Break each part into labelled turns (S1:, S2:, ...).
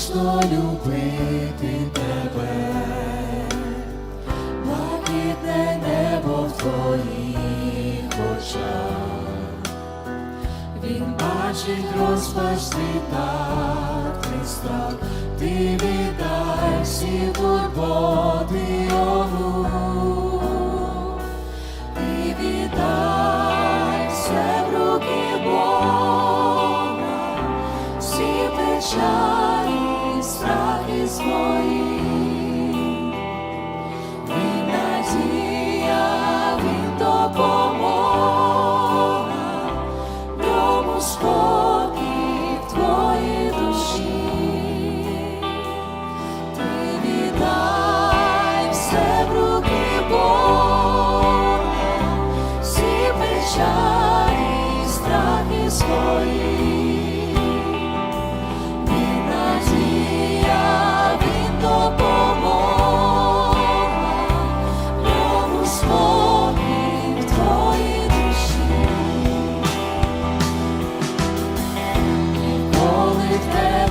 S1: вічно любити тебе, блакитне небо в твоїх очах, він бачить розпач, ти так ти страх, ти віддай всі турботи йому, ти віддай все в руки Бога, всі печалі. Strach jest.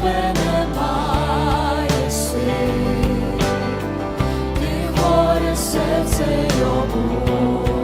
S1: тебе немає сил, ти горе серце йому.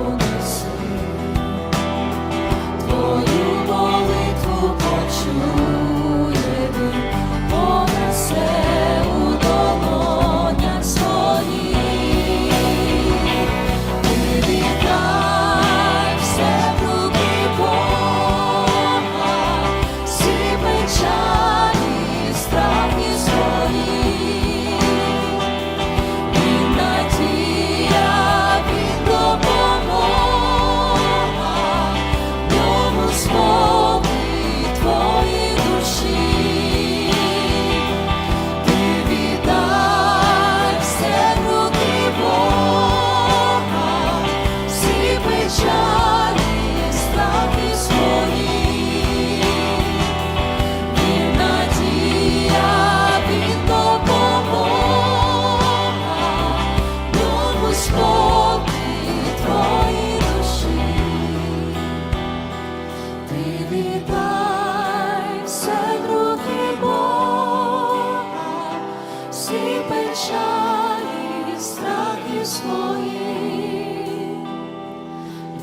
S1: своей,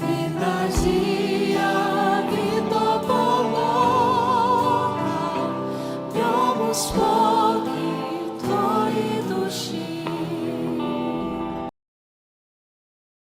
S1: ты назир.